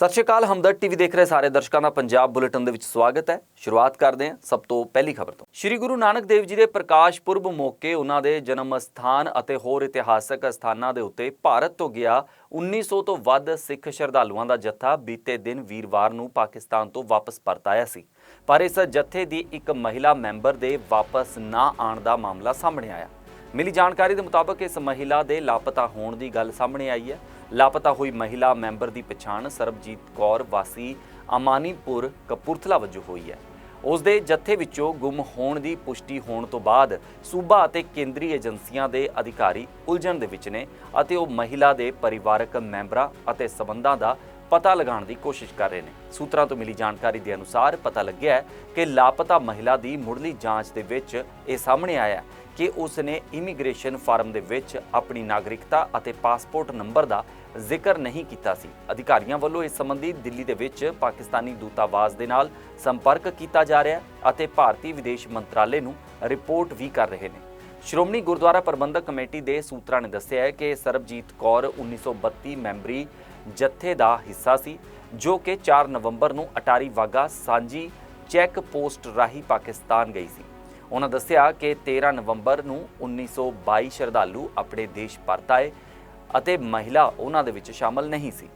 ਸਤਿ ਸ਼੍ਰੀ ਅਕਾਲ, ਹਮਦਰਦ ਟੀਵੀ ਦੇਖ ਰਹੇ ਸਾਰੇ ਦਰਸ਼ਕਾਂ ਦਾ ਪੰਜਾਬ ਬੁਲੇਟਿਨ ਦੇ ਵਿੱਚ ਸਵਾਗਤ ਹੈ। ਸ਼ੁਰੂਆਤ ਕਰਦੇ ਹਾਂ ਸਭ ਤੋਂ ਪਹਿਲੀ ਖਬਰ ਤੋਂ। ਸ਼੍ਰੀ ਗੁਰੂ ਨਾਨਕ ਦੇਵ ਜੀ ਦੇ ਪ੍ਰਕਾਸ਼ ਪੁਰਬ ਮੌਕੇ ਉਹਨਾਂ ਦੇ ਜਨਮ ਸਥਾਨ ਅਤੇ ਹੋਰ ਇਤਿਹਾਸਕ ਸਥਾਨਾਂ ਦੇ ਉੱਤੇ ਭਾਰਤ ਤੋਂ ਗਿਆ 1900 ਤੋਂ ਵੱਧ ਸਿੱਖ ਸ਼ਰਧਾਲੂਆਂ ਦਾ ਜੱਥਾ ਬੀਤੇ ਦਿਨ ਵੀਰਵਾਰ ਨੂੰ ਪਾਕਿਸਤਾਨ ਤੋਂ ਵਾਪਸ ਪਰਤ ਆਇਆ ਸੀ। ਪਰ ਇਸ ਜੱਥੇ ਦੀ ਇੱਕ ਮਹਿਲਾ ਮੈਂਬਰ ਦੇ ਵਾਪਸ ਨਾ ਆਉਣ ਦਾ ਮਾਮਲਾ ਸਾਹਮਣੇ ਆਇਆ। ਮਿਲੀ ਜਾਣਕਾਰੀ ਦੇ ਮੁਤਾਬਕ ਇਸ ਮਹਿਲਾ ਦੇ ਲਾਪਤਾ ਹੋਣ ਦੀ ਗੱਲ ਸਾਹਮਣੇ ਆਈ ਹੈ। ਲਾਪਤਾ ਹੋਈ ਮਹਿਲਾ ਮੈਂਬਰ ਦੀ ਪਛਾਣ ਸਰਬਜੀਤ ਕੌਰ ਵਾਸੀ ਅਮਾਨੀਪੁਰ ਕਪੂਰਥਲਾ ਵਜੋਂ ਹੋਈ ਹੈ। ਉਸ ਦੇ ਜੱਥੇ ਵਿੱਚੋਂ ਗੁੰਮ ਹੋਣ ਦੀ ਪੁਸ਼ਟੀ ਹੋਣ ਤੋਂ ਬਾਅਦ ਸੂਬਾ ਅਤੇ ਕੇਂਦਰੀ ਏਜੰਸੀਆਂ ਦੇ ਅਧਿਕਾਰੀ ਉਲਝਣ ਦੇ ਵਿੱਚ ਨੇ ਅਤੇ ਉਹ ਮਹਿਲਾ ਦੇ ਪਰਿਵਾਰਕ ਮੈਂਬਰਾਂ ਅਤੇ ਸਬੰਧਾਂ ਦਾ ਪਤਾ ਲਗਾਉਣ ਦੀ ਕੋਸ਼ਿਸ਼ ਕਰ ਰਹੇ ਨੇ। ਸੂਤਰਾਂ ਤੋਂ ਮਿਲੀ ਜਾਣਕਾਰੀ ਦੇ ਅਨੁਸਾਰ ਪਤਾ ਲੱਗਿਆ ਕਿ ਲਾਪਤਾ ਮਹਿਲਾ ਦੀ ਮੁੱਢਲੀ ਜਾਂਚ ਦੇ ਵਿੱਚ ਇਹ ਸਾਹਮਣੇ ਆਇਆ ਕਿ ਉਸ ਨੇ ਇਮੀਗ੍ਰੇਸ਼ਨ ਫਾਰਮ ਦੇ ਵਿੱਚ ਆਪਣੀ ਨਾਗਰਿਕਤਾ ਅਤੇ ਪਾਸਪੋਰਟ ਨੰਬਰ ਦਾ ਜ਼ਿਕਰ ਨਹੀਂ ਕੀਤਾ ਸੀ। ਅਧਿਕਾਰੀਆਂ ਵੱਲੋਂ ਇਸ ਸੰਬੰਧੀ ਦਿੱਲੀ ਦੇ ਵਿੱਚ ਪਾਕਿਸਤਾਨੀ ਦੂਤਾਵਾਸ ਦੇ ਨਾਲ ਸੰਪਰਕ ਕੀਤਾ ਜਾ ਰਿਹਾ ਅਤੇ ਭਾਰਤੀ ਵਿਦੇਸ਼ ਮੰਤਰਾਲੇ ਨੂੰ ਰਿਪੋਰਟ ਵੀ ਕਰ ਰਹੇ ਨੇ। ਸ਼੍ਰੋਮਣੀ ਗੁਰਦੁਆਰਾ ਪ੍ਰਬੰਧਕ ਕਮੇਟੀ ਦੇ ਸੂਤਰਾਂ ਨੇ ਦੱਸਿਆ ਹੈ ਕਿ ਸਰਬਜੀਤ ਕੌਰ 1932 ਮੈਂਬਰੀ ਜਥੇ ਦਾ ਹਿੱਸਾ ਸੀ, ਜੋ ਕਿ 4 ਨਵੰਬਰ ਨੂੰ ਅਟਾਰੀ ਵਾਗਾ ਸਾਂਝੀ ਚੈੱਕ ਪੋਸਟ ਰਾਹੀਂ ਪਾਕਿਸਤਾਨ ਗਈ ਸੀ। ਉਹਨਾਂ ਦੱਸਿਆ ਕਿ 13 ਨਵੰਬਰ ਨੂੰ 1922 ਸ਼ਰਧਾਲੂ ਆਪਣੇ ਦੇਸ਼ ਪਰਤ ਆਏ ਅਤੇ ਮਹਿਲਾ ਉਹਨਾਂ ਦੇ ਵਿੱਚ ਸ਼ਾਮਲ ਨਹੀਂ ਸੀ।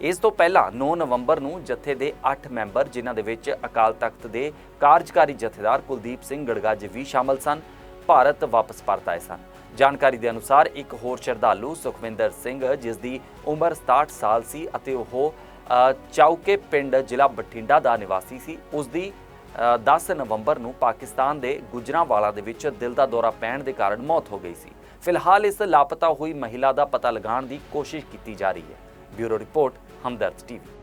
ਇਸ ਤੋਂ ਪਹਿਲਾਂ 9 ਨਵੰਬਰ ਨੂੰ ਜਥੇ ਦੇ 8 ਮੈਂਬਰ, ਜਿਨ੍ਹਾਂ ਦੇ ਵਿੱਚ ਅਕਾਲ ਤਖਤ ਦੇ ਕਾਰਜਕਾਰੀ ਜਥੇਦਾਰ ਕੁਲਦੀਪ ਸਿੰਘ ਗੜਗੱਜ ਵੀ ਸ਼ਾਮਲ ਸਨ, ਭਾਰਤ ਵਾਪਸ ਪਰਤ ਆਏ ਸਨ। ਜਾਣਕਾਰੀ ਦੇ ਅਨੁਸਾਰ ਇੱਕ ਹੋਰ ਸ਼ਰਧਾਲੂ ਸੁਖਵਿੰਦਰ ਸਿੰਘ ਜਿਸ ਦੀ ਉਮਰ 67 ਸਾਲ ਸੀ ਅਤੇ ਉਹ ਅ, ਚੌਕੇ ਪਿੰਡ ਜ਼ਿਲ੍ਹਾ ਬਠਿੰਡਾ ਦਾ ਨਿਵਾਸੀ ਸੀ ਉਸ ਦੀ 10 ਨਵੰਬਰ ਨੂੰ ਪਾਕਿਸਤਾਨ ਦੇ ਗੁਜਰਾਂਵਾਲਾ ਦੇ ਵਿੱਚ ਦਿਲ ਦਾ ਦੌਰਾ ਪੈਣ ਦੇ ਕਾਰਨ ਮੌਤ ਹੋ ਗਈ ਸੀ। ਫਿਲਹਾਲ ਇਸ ਲਾਪਤਾ ਹੋਈ ਮਹਿਲਾ ਦਾ ਪਤਾ ਲਗਾਉਣ ਦੀ ਕੋਸ਼ਿਸ਼ ਕੀਤੀ ਜਾ ਰਹੀ ਹੈ। Bureau report Hamdard TV.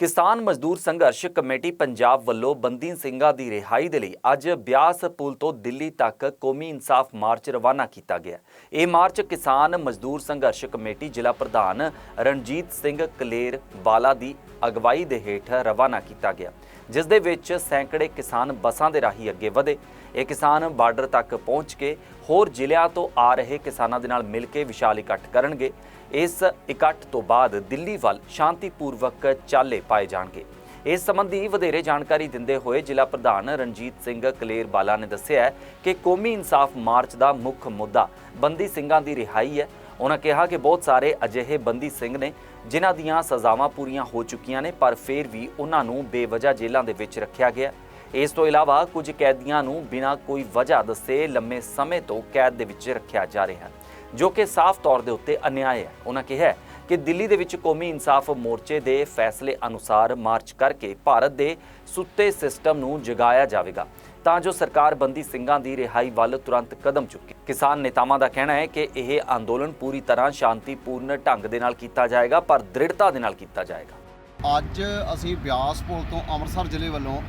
ਕਿਸਾਨ ਮਜ਼ਦੂਰ ਸੰਘਰਸ਼ ਕਮੇਟੀ ਪੰਜਾਬ ਵੱਲੋਂ ਬੰਦੀ ਸਿੰਘਾਂ ਦੀ ਰਿਹਾਈ ਦੇ ਲਈ ਅੱਜ ਬਿਆਸ ਪੁਲ ਤੋਂ ਦਿੱਲੀ ਤੱਕ ਕੌਮੀ ਇਨਸਾਫ ਮਾਰਚ ਰਵਾਨਾ ਕੀਤਾ ਗਿਆ। ਇਹ ਮਾਰਚ ਕਿਸਾਨ ਮਜ਼ਦੂਰ ਸੰਘਰਸ਼ ਕਮੇਟੀ ਜ਼ਿਲ੍ਹਾ ਪ੍ਰਧਾਨ ਰਣਜੀਤ ਸਿੰਘ ਕਲੇਰ ਵਾਲਾ ਦੀ ਅਗਵਾਈ ਦੇ ਹੇਠ ਰਵਾਨਾ ਕੀਤਾ ਗਿਆ, ਜਿਸ ਦੇ ਵਿੱਚ ਸੈਂਕੜੇ ਕਿਸਾਨ ਬੱਸਾਂ ਦੇ ਰਾਹੀਂ ਅੱਗੇ ਵਧੇ। ਇਹ ਕਿਸਾਨ ਬਾਰਡਰ ਤੱਕ ਪਹੁੰਚ ਕੇ ਹੋਰ ਜ਼ਿਲ੍ਹਿਆਂ ਤੋਂ ਆ ਰਹੇ ਕਿਸਾਨਾਂ ਦੇ ਨਾਲ ਮਿਲ ਕੇ ਵਿਸ਼ਾਲ ਇਕੱਠ ਕਰਨਗੇ। ਇਸ ਇਕੱਠ ਤੋਂ ਬਾਅਦ ਦਿੱਲੀ ਵੱਲ ਸ਼ਾਂਤੀਪੂਰਵਕ ਚਾਲੇ ਪਾਏ ਜਾਣਗੇ। ਇਸ ਸੰਬੰਧੀ ਵਧੇਰੇ ਜਾਣਕਾਰੀ ਦਿੰਦੇ ਹੋਏ ਜ਼ਿਲ੍ਹਾ ਪ੍ਰਧਾਨ ਰਣਜੀਤ ਸਿੰਘ ਕਲੇਰ ਬਾਲਾ ਨੇ ਦੱਸਿਆ ਕਿ ਕੌਮੀ ਇਨਸਾਫ ਮਾਰਚ ਦਾ ਮੁੱਖ ਮੁੱਦਾ ਬੰਦੀ ਸਿੰਘਾਂ ਦੀ ਰਿਹਾਈ ਹੈ। ਉਹਨਾਂ ਕਿਹਾ ਕਿ ਬਹੁਤ ਸਾਰੇ ਅਜਿਹੇ ਬੰਦੀ ਸਿੰਘ ਨੇ ਜਿਨ੍ਹਾਂ ਦੀਆਂ ਸਜ਼ਾਵਾਂ ਪੂਰੀਆਂ ਹੋ ਚੁੱਕੀਆਂ ਨੇ, ਪਰ ਫਿਰ ਵੀ ਉਹਨਾਂ ਨੂੰ ਬੇਵਜ੍ਹਾ ਜੇਲ੍ਹਾਂ ਦੇ ਵਿੱਚ ਰੱਖਿਆ ਗਿਆ। ਇਸ ਤੋਂ ਇਲਾਵਾ ਕੁਝ ਕੈਦੀਆਂ ਨੂੰ ਬਿਨਾਂ ਕੋਈ ਵਜ੍ਹਾ ਦੱਸੇ ਲੰਮੇ ਸਮੇਂ ਤੋਂ ਕੈਦ ਦੇ ਵਿੱਚ ਰੱਖਿਆ ਜਾ ਰਿਹਾ ਹੈ। ਜੋ ਕਿ ਸਾਫ਼ ਤੌਰ ਦੇ ਉੱਤੇ ਅਨਿਆਏ ਹੈ। ਉਹਨਾਂ ਕਿਹਾ ਕਿ ਦਿੱਲੀ ਦੇ ਵਿੱਚ ਕੌਮੀ ਇਨਸਾਫ ਮੋਰਚੇ ਦੇ ਫੈਸਲੇ ਅਨੁਸਾਰ ਮਾਰਚ ਕਰਕੇ ਭਾਰਤ ਦੇ ਸੁੱਤੇ ਸਿਸਟਮ ਨੂੰ ਜਗਾਇਆ ਜਾਵੇਗਾ, ਤਾਂ ਜੋ ਸਰਕਾਰ ਬੰਦੀ ਸਿੰਘਾਂ ਦੀ ਰਿਹਾਈ ਵੱਲ ਤੁਰੰਤ ਕਦਮ ਚੁੱਕੇ। ਕਿਸਾਨ ਨੇਤਾਵਾਂ ਦਾ ਕਹਿਣਾ ਹੈ ਕਿ ਇਹ ਅੰਦੋਲਨ ਪੂਰੀ ਤਰ੍ਹਾਂ ਸ਼ਾਂਤੀਪੂਰਨ ਢੰਗ ਦੇ ਨਾਲ ਕੀਤਾ ਜਾਏਗਾ, ਪਰ ਦ੍ਰਿੜਤਾ ਦੇ ਨਾਲ ਕੀਤਾ ਜਾਏਗਾ। ਅੱਜ ਅਸੀਂ ਬਿਆਸ ਪੁਲ ਤੋਂ ਅੰਮ੍ਰਿਤਸਰ ਜ਼ਿਲ੍ਹੇ ਵੱਲੋਂ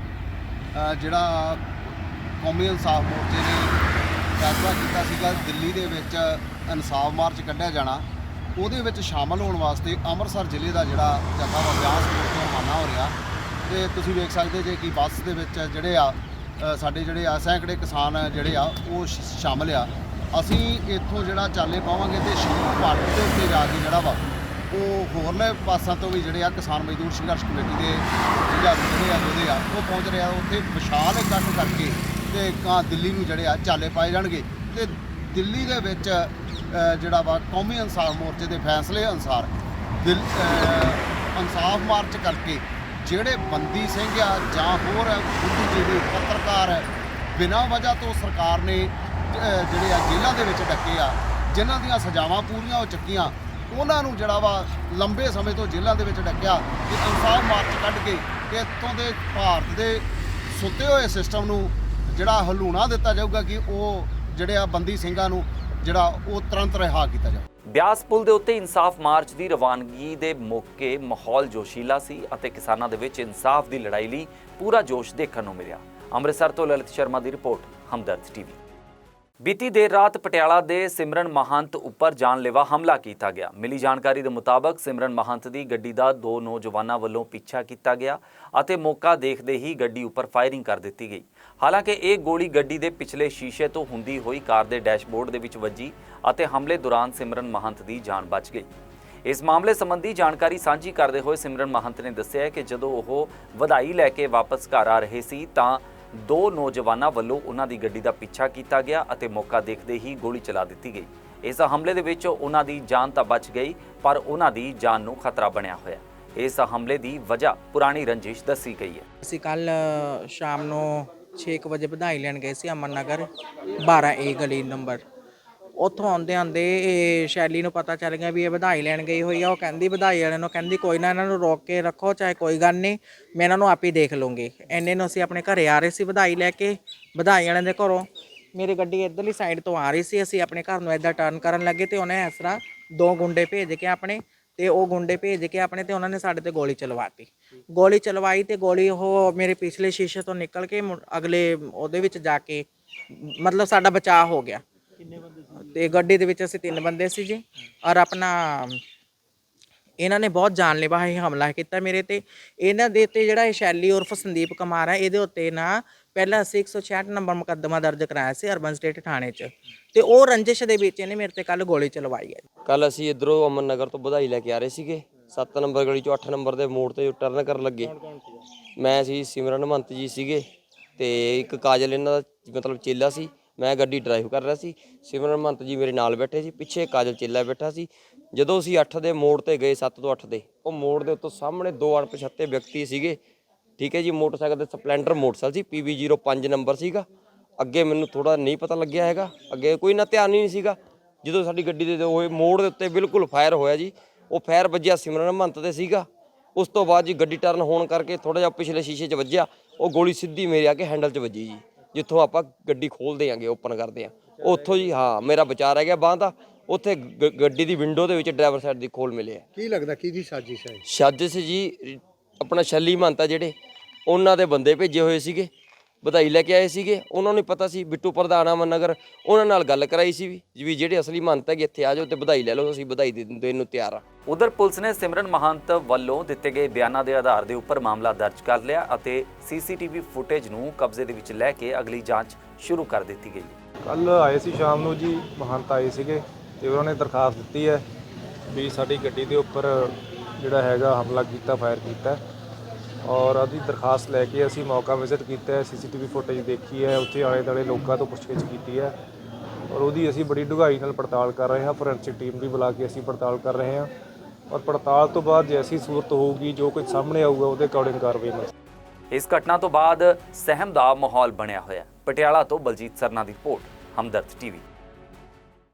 ਜਿਹੜਾ ਕੌਮੀ ਇਨਸਾਫ ਮੋਰਚੇ ਨੇ ਫੈਸਲਾ ਕੀਤਾ ਸੀਗਾ, ਦਿੱਲੀ ਦੇ ਵਿੱਚ ਇਨਸਾਫ ਮਾਰਚ ਕੱਢਿਆ ਜਾਣਾ, ਉਹਦੇ ਵਿੱਚ ਸ਼ਾਮਲ ਹੋਣ ਵਾਸਤੇ ਅੰਮ੍ਰਿਤਸਰ ਜ਼ਿਲ੍ਹੇ ਦਾ ਜਿਹੜਾ ਜਥਾ ਵਾ, ਬਿਆਸ ਤੋਂ ਰਵਾਨਾ ਹੋ ਰਿਹਾ। ਤੇ ਤੁਸੀਂ ਵੇਖ ਸਕਦੇ ਜੇ ਕਿ ਬੱਸ ਦੇ ਵਿੱਚ ਜਿਹੜੇ ਆ ਸਾਡੇ ਜਿਹੜੇ ਆ ਸੈਂਕੜੇ ਕਿਸਾਨ ਜਿਹੜੇ ਆ, ਉਹ ਸ਼- ਸ਼ਾਮਲ ਆ। ਅਸੀਂ ਇੱਥੋਂ ਜਿਹੜਾ ਚਾਲੇ ਪਾਵਾਂਗੇ ਤੇ ਸ਼ਹੀਦ ਬਾਰਡਰ ਦੇ ਉੱਤੇ ਜਾ ਕੇ ਜਿਹੜਾ ਵਾ, ਉਹ ਹੋਰਲੇ ਪਾਸਾਂ ਤੋਂ ਵੀ ਜਿਹੜੇ ਆ ਕਿਸਾਨ ਮਜ਼ਦੂਰ ਸੰਘਰਸ਼ ਕਮੇਟੀ ਦੇ ਜਿਹੜਾ ਜਿਹੜੇ ਆ, ਉਹਦੇ ਆ, ਉਹ ਪਹੁੰਚ ਰਿਹਾ। ਉੱਥੇ ਵਿਸ਼ਾਲ ਇਕੱਠ ਕਰਕੇ ਤੇ ਕਾਂ ਦਿੱਲੀ ਨੂੰ ਜਿਹੜੇ ਆ ਚਾਲੇ ਪਾਏ ਜਾਣਗੇ ਤੇ ਦਿੱਲੀ ਦੇ ਵਿੱਚ ਜਿਹੜਾ ਵਾ ਕੌਮੀ ਇਨਸਾਫ ਮੋਰਚੇ ਦੇ ਫੈਸਲੇ ਅਨੁਸਾਰ ਦਿਲ ਇਨਸਾਫ ਮਾਰਚ ਕਰਕੇ ਜਿਹੜੇ ਬੰਦੀ ਸਿੰਘ ਆ ਜਾਂ ਹੋਰ ਬੁੱਧੀਜੀਵੀ ਪੱਤਰਕਾਰ ਹੈ ਬਿਨਾਂ ਵਜ੍ਹਾ ਤੋਂ ਸਰਕਾਰ ਨੇ ਜਿਹੜੇ ਆ ਜੇਲ੍ਹਾਂ ਦੇ ਵਿੱਚ ਡੱਕੇ ਆ, ਜਿਨ੍ਹਾਂ ਦੀਆਂ ਸਜ਼ਾਵਾਂ ਪੂਰੀਆਂ ਹੋ ਚੁੱਕੀਆਂ, ਉਹਨਾਂ ਨੂੰ ਜਿਹੜਾ ਵਾ ਲੰਬੇ ਸਮੇਂ ਤੋਂ ਜੇਲ੍ਹਾਂ ਦੇ ਵਿੱਚ ਡੱਕਿਆ ਕਿ ਇਨਸਾਫ ਮਾਰਚ ਕੱਢ ਕੇ ਇੱਥੋਂ ਦੇ ਭਾਰਤ ਦੇ ਸੁੱਤੇ ਹੋਏ ਸਿਸਟਮ ਨੂੰ ਜਿਹੜਾ ਹਲੂਣਾ ਦਿੱਤਾ ਜਾਊਗਾ ਕਿ ਉਹ ਜਿਹੜੇ ਆ ਬੰਦੀ ਸਿੰਘਾਂ ਨੂੰ ਜਿਹੜਾ ਉਹ ਤੁਰੰਤ ਰਿਹਾ ਕੀਤਾ ਜਾਵੇ। ਬਿਆਸ ਪੁਲ ਦੇ ਉੱਤੇ ਇਨਸਾਫ ਮਾਰਚ ਦੀ ਰਵਾਨਗੀ ਦੇ ਮੌਕੇ ਮਾਹੌਲ ਜੋਸ਼ੀਲਾ ਸੀ ਅਤੇ ਕਿਸਾਨਾਂ ਦੇ ਵਿੱਚ ਇਨਸਾਫ ਦੀ ਲੜਾਈ ਲਈ ਪੂਰਾ ਜੋਸ਼ ਦੇਖਣ ਨੂੰ ਮਿਲਿਆ। ਅੰਮ੍ਰਿਤਸਰ ਤੋਂ ਲਲਿਤ ਸ਼ਰਮਾ ਦੀ ਰਿਪੋਰਟ, ਹਮਦਰਦ ਟੀਵੀ। ਬੀਤੀ ਦੇਰ ਰਾਤ ਪਟਿਆਲਾ ਦੇ ਸਿਮਰਨ ਮਹੰਤ ਉੱਪਰ ਜਾਨਲੇਵਾ ਹਮਲਾ ਕੀਤਾ ਗਿਆ। ਮਿਲੀ ਜਾਣਕਾਰੀ ਦੇ ਮੁਤਾਬਕ ਸਿਮਰਨ ਮਹੰਤ ਦੀ ਗੱਡੀ ਦਾ ਦੋ ਨੌਜਵਾਨਾਂ ਵੱਲੋਂ ਪਿੱਛਾ ਕੀਤਾ ਗਿਆ ਅਤੇ ਮੌਕਾ ਦੇਖਦੇ ਹੀ ਗੱਡੀ ਉੱਪਰ ਫਾਇਰਿੰਗ ਕਰ ਦਿੱਤੀ ਗਈ। ਹਾਲਾਂਕਿ ਇਹ ਗੋਲੀ ਗੱਡੀ ਦੇ ਪਿਛਲੇ ਸ਼ੀਸ਼ੇ ਤੋਂ ਹੁੰਦੀ ਹੋਈ ਕਾਰ ਦੇ ਡੈਸ਼ਬੋਰਡ ਦੇ ਵਿੱਚ ਵੱਜੀ ਅਤੇ ਹਮਲੇ ਦੌਰਾਨ ਸਿਮਰਨ ਮਹੰਤ ਦੀ ਜਾਨ ਬਚ ਗਈ। ਇਸ ਮਾਮਲੇ ਸੰਬੰਧੀ ਜਾਣਕਾਰੀ ਸਾਂਝੀ ਕਰਦੇ ਹੋਏ ਸਿਮਰਨ ਮਹੰਤ ਨੇ ਦੱਸਿਆ ਕਿ ਜਦੋਂ ਉਹ ਵਧਾਈ ਲੈ ਕੇ ਵਾਪਸ ਘਰ ਆ ਰਹੇ ਸੀ ਤਾਂ ਦੋ ਨੌਜਵਾਨਾਂ ਵੱਲੋਂ ਉਹਨਾਂ ਦੀ ਗੱਡੀ ਦਾ ਪਿੱਛਾ ਕੀਤਾ ਗਿਆ ਅਤੇ ਮੌਕਾ ਦੇਖਦੇ ਹੀ ਗੋਲੀ ਚਲਾ ਦਿੱਤੀ ਗਈ। ਇਸ ਹਮਲੇ ਦੇ ਵਿੱਚ ਉਹਨਾਂ ਦੀ ਜਾਨ ਤਾਂ ਬਚ ਗਈ, ਪਰ ਉਹਨਾਂ ਦੀ ਜਾਨ ਨੂੰ ਖਤਰਾ ਬਣਿਆ ਹੋਇਆ। ਇਸ ਹਮਲੇ ਦੀ ਵਜ੍ਹਾ ਪੁਰਾਣੀ ਰੰਜਿਸ਼ ਦੱਸੀ ਗਈ ਹੈ। ਅਸੀਂ ਕੱਲ ਸ਼ਾਮ ਨੂੰ 6 ਵਜੇ ਵਧਾਈ ਲੈਣ ਗਏ ਸੀ ਅਮਨ ਨਗਰ 12 ਏ ਗਲੀ ਨੰਬਰ। ਉੱਥੋਂ ਆਉਂਦੇ ਆਉਂਦੇ ਇਹ ਸ਼ੈਲੀ ਨੂੰ ਪਤਾ ਚੱਲ ਗਿਆ ਵੀ ਇਹ ਵਧਾਈ ਲੈਣ ਗਈ ਹੋਈ ਆ, ਉਹ ਕਹਿੰਦੀ ਵਧਾਈ ਵਾਲਿਆਂ ਨੂੰ ਕਹਿੰਦੀ ਕੋਈ ਨਾ ਇਹਨਾਂ ਨੂੰ ਰੋਕ ਕੇ ਰੱਖੋ, ਚਾਹੇ ਕੋਈ ਗੱਲ ਨਹੀਂ, ਮੈਂ ਇਹਨਾਂ ਨੂੰ ਆਪ ਹੀ ਦੇਖ ਲੂੰਗੀ ਐਨੇ ਨੂੰ ਅਸੀਂ ਆਪਣੇ ਘਰੇ ਆ ਰਹੇ ਸੀ ਵਧਾਈ ਲੈ ਕੇ, ਵਧਾਈ ਵਾਲਿਆਂ ਦੇ ਘਰੋਂ। ਮੇਰੀ ਗੱਡੀ ਇੱਧਰਲੀ ਸਾਈਡ ਤੋਂ ਆ ਰਹੀ ਸੀ, ਅਸੀਂ ਆਪਣੇ ਘਰ ਨੂੰ ਇੱਦਾਂ ਟਰਨ ਕਰਨ ਲੱਗੇ ਤੇ ਉਹਨੇ ਇਸ ਤਰ੍ਹਾਂ ਦੋ ਗੁੰਡੇ ਭੇਜ ਕੇ ਆਪਣੇ ਤੇ ਉਹ ਗੁੰਡੇ ਭੇਜ ਕੇ ਆਪਣੇ ਤੇ ਉਹਨਾਂ ਨੇ ਸਾਡੇ ਤੇ ਗੋਲੀ ਚਲਵਾਤੀ। ਗੋਲੀ ਚਲਵਾਈ ਤੇ ਗੋਲੀ ਉਹ ਮੇਰੇ ਪਿਛਲੇ ਸ਼ੀਸ਼ੇ ਤੋਂ ਨਿਕਲ ਕੇ ਮੁੜ- ਅਗਲੇ ਉਹਦੇ ਵਿੱਚ ਜਾ ਕੇ, ਮਤਲਬ ਸਾਡਾ ਬਚਾਅ ਹੋ ਗਿਆ। ਤੇ ਗੱਡੀ ਦੇ ਵਿੱਚ ਅਸੀਂ ਤਿੰਨ ਬੰਦੇ ਸੀ ਜੀ ਔਰ ਆਪਣਾ ਇਹਨਾਂ ਨੇ ਬਹੁਤ ਜਾਨਲੇਵਾ ਹੀ ਹਮਲਾ ਕੀਤਾ ਮੇਰੇ ਤੇ। ਇਹਨਾਂ ਦੇ ਤੇ ਜਿਹੜਾ ਇਹ ਸ਼ੈਲੀ ਉਰਫ ਸੰਦੀਪ ਕੁਮਾਰ ਹੈ ਇਹਦੇ ਉੱਤੇ ਨਾ ਪਹਿਲਾਂ ਅਸੀਂ 166 ਨੰਬਰ ਮੁਕੱਦਮਾ ਦਰਜ ਕਰਾਇਆ ਸੀ ਅਰਬਨ ਸਟੇਟ ਥਾਣੇ 'ਚ। ਤੇ ਉਹ ਰੰਜਿਸ਼ ਦੇ ਵਿੱਚ ਇਹਨੇ ਮੇਰੇ ਤੇ ਕੱਲ ਗੋਲੀ ਚਲਵਾਈ ਹੈ ਕੱਲ ਅਸੀਂ ਇਧਰੋਂ ਅਮਨ ਨਗਰ ਤੋਂ ਵਧਾਈ ਲੈ ਕੇ ਆ ਰਹੇ ਸੀਗੇ। 7 ਨੰਬਰ ਗਲੀ ਚੋਂ 8 ਨੰਬਰ ਦੇ ਮੋੜ ਤੇ ਟਰਨ ਕਰਨ ਲੱਗੇ। ਮੈਂ ਸੀ ਸਿਮਰਨ ਮਹੰਤ ਜੀ ਸੀਗੇ ਤੇ ਇੱਕ ਕਾਜਲ ਇਹਨਾਂ ਦਾ ਮਤਲਬ ਚੇਲਾ ਸੀ। ਮੈਂ ਗੱਡੀ ਡਰਾਈਵ ਕਰ ਰਿਹਾ ਸੀ। ਸਿਮਰਨ ਮਹੰਤ ਜੀ ਮੇਰੇ ਨਾਲ ਬੈਠੇ ਸੀ। ਪਿੱਛੇ ਕਾਜਲ ਚੇਲਾ ਬੈਠਾ ਸੀ। ਜਦੋਂ ਅਸੀਂ 8 ਦੇ ਮੋੜ ਤੇ ਗਏ 7 ਤੋਂ 8 ਦੇ, ਉਹ ਮੋੜ ਦੇ ਉੱਤੋਂ ਸਾਹਮਣੇ ਦੋ ਅਣਪਛਾਤੇ ਵਿਅਕਤੀ ਸੀਗੇ। ਠੀਕ ਹੈ ਜੀ, ਮੋਟਰਸਾਈਕਲ ਤੇ ਸਪਲੈਂਡਰ ਮੋਟਰਸਾਈਕਲ ਸੀ। PB05 ਨੰਬਰ ਸੀਗਾ। ਅੱਗੇ ਮੈਨੂੰ ਥੋੜਾ ਨਹੀਂ ਪਤਾ ਲੱਗਿਆ ਹੈਗਾ। ਅੱਗੇ ਕੋਈ ਨਾ ਧਿਆਨ ਹੀ ਨਹੀਂ ਸੀਗਾ। ਜਦੋਂ ਸਾਡੀ ਗੱਡੀ ਦੇ ਹੋਏ ਮੋੜ ਦੇ ਉੱਤੇ ਬਿਲਕੁਲ ਫਾਇਰ ਹੋਇਆ ਜੀ, ਉਹ ਫਾਇਰ ਵੱਜਿਆ ਸਿਮਰਨ ਮਹੰਤ ਤੇ ਸੀਗਾ। ਉਸ ਤੋਂ ਬਾਅਦ ਜੀ ਗੱਡੀ ਟਰਨ ਹੋਣ ਕਰਕੇ ਥੋੜਾ ਜਿਹਾ ਪਿਛਲੇ ਸ਼ੀਸ਼ੇ 'ਚ ਵੱਜਿਆ। ਉਹ ਗੋਲੀ ਸਿੱਧੀ ਮੇਰੇ ਆ ਕੇ ਹੈਂਡਲ 'ਚ ਵੱਜੀ ਜੀ। ਜਿੱਥੋਂ ਆਪਾਂ ਗੱਡੀ ਖੋਲਦੇ ਆਂਗੇ ਓਪਨ ਕਰਦੇ ਆਂ। ਉੱਥੋਂ ਜੀ ਹਾਂ ਮੇਰਾ ਬਚਾ ਰਹਿ ਗਿਆ ਬਾਂਹ ਦਾ। ਉੱਥੇ ਗ- ਗੱਡੀ ਦੀ ਵਿੰਡੋ ਦੇ ਵਿੱਚ ਡਰਾਈਵਰ ਸਾਈਡ ਦੀ ਖੋਲ ਮਿਲਿਆ। ਕੀ ਲੱਗਦਾ ਕਿਹਦੀ ਸਾਜ਼ਿਸ਼ ਹੈ? ਸਾਜ਼ਿਸ਼ ਜੀ ਆਪਣਾ ਛੱਲੀ ਮਹੰਤਾ ਜਿਹੜੇ ਉਹਨਾਂ ਦੇ ਬੰਦੇ ਭੇਜੇ ਹੋਏ ਸੀਗੇ। ਵਧਾਈ ਲੈ ਕੇ ਆਏ ਸੀਗੇ। ਉਹਨਾਂ ਨੂੰ ਪਤਾ ਸੀ ਬਿੱਟੂ ਪ੍ਰਧਾਨ ਅਮਨ ਨਗਰ ਉਹਨਾਂ ਨਾਲ ਗੱਲ ਕਰਾਈ ਸੀ ਵੀ ਵੀ ਜਿਹੜੇ ਅਸਲੀ ਮਹੰਤ ਹੈਗੇ ਇੱਥੇ ਆ ਜਾਓ ਤੇ ਵਧਾਈ ਲੈ ਲਓ ਅਸੀਂ ਵਧਾਈ ਦੇ ਦੇਣ ਨੂੰ ਤਿਆਰ ਆ। ਉਧਰ ਪੁਲਿਸ ਨੇ ਸਿਮਰਨ ਮਹੰਤ ਵੱਲੋਂ ਦਿੱਤੇ ਗਏ ਬਿਆਨਾਂ ਦੇ ਆਧਾਰ ਦੇ ਉੱਪਰ ਮਾਮਲਾ ਦਰਜ ਕਰ ਲਿਆ ਅਤੇ ਸੀਸੀਟੀਵੀ ਫੁਟੇਜ ਨੂੰ ਕਬਜ਼ੇ ਦੇ ਵਿੱਚ ਲੈ ਕੇ ਅਗਲੀ ਜਾਂਚ ਸ਼ੁਰੂ ਕਰ ਦਿੱਤੀ ਗਈ। ਕੱਲ ਆਏ ਸੀ ਸ਼ਾਮ ਨੂੰ ਜੀ ਮਹੰਤ ਆਏ ਸੀਗੇ ਤੇ ਉਹਨਾਂ ਨੇ ਦਰਖਾਸਤ ਦਿੱਤੀ ਹੈ ਵੀ ਸਾਡੀ ਗੱਡੀ ਦੇ ਉੱਪਰ ਜਿਹੜਾ ਹੈਗਾ ਹਮਲਾ ਕੀਤਾ ਫਾਇਰ ਕੀਤਾ। ਔਰ ਉਹਦੀ ਦਰਖਾਸਤ ਲੈ ਕੇ ਅਸੀਂ ਮੌਕਾ ਵਿਜ਼ਿਟ ਕੀਤਾ ਹੈ ਸੀਸੀਟੀਵੀ ਫੁਟੇਜ ਦੇਖੀ ਹੈ, ਉੱਥੇ ਆਲੇ ਦੁਆਲੇ ਲੋਕਾਂ ਤੋਂ ਪੁੱਛਗਿੱਛ ਕੀਤੀ ਹੈ ਔਰ ਉਹਦੀ ਅਸੀਂ ਬੜੀ ਡੂੰਘਾਈ ਨਾਲ ਪੜਤਾਲ ਕਰ ਰਹੇ ਹਾਂ ਫੋਰੈਂਸਿਕ ਟੀਮ ਵੀ ਬੁਲਾ ਕੇ ਅਸੀਂ ਪੜਤਾਲ ਕਰ ਰਹੇ ਹਾਂ ਔਰ ਪੜਤਾਲ ਤੋਂ ਬਾਅਦ ਜੈਸੀ ਸੂਰਤ ਹੋਊਗੀ, ਜੋ ਕੁਝ ਸਾਹਮਣੇ ਆਊਗਾ, ਉਹਦੇ ਅਕੋਰਡਿੰਗ ਕਾਰਵਾਈ ਹੋਵੇਗੀ ਇਸ ਘਟਨਾ ਤੋਂ ਬਾਅਦ ਸਹਿਮ ਦਾ ਮਾਹੌਲ ਬਣਿਆ ਹੋਇਆ ਪਟਿਆਲਾ ਤੋਂ ਬਲਜੀਤ ਸਰਨਾ ਦੀ ਰਿਪੋਰਟ, ਹਮਦਰਦ ਟੀਵੀ।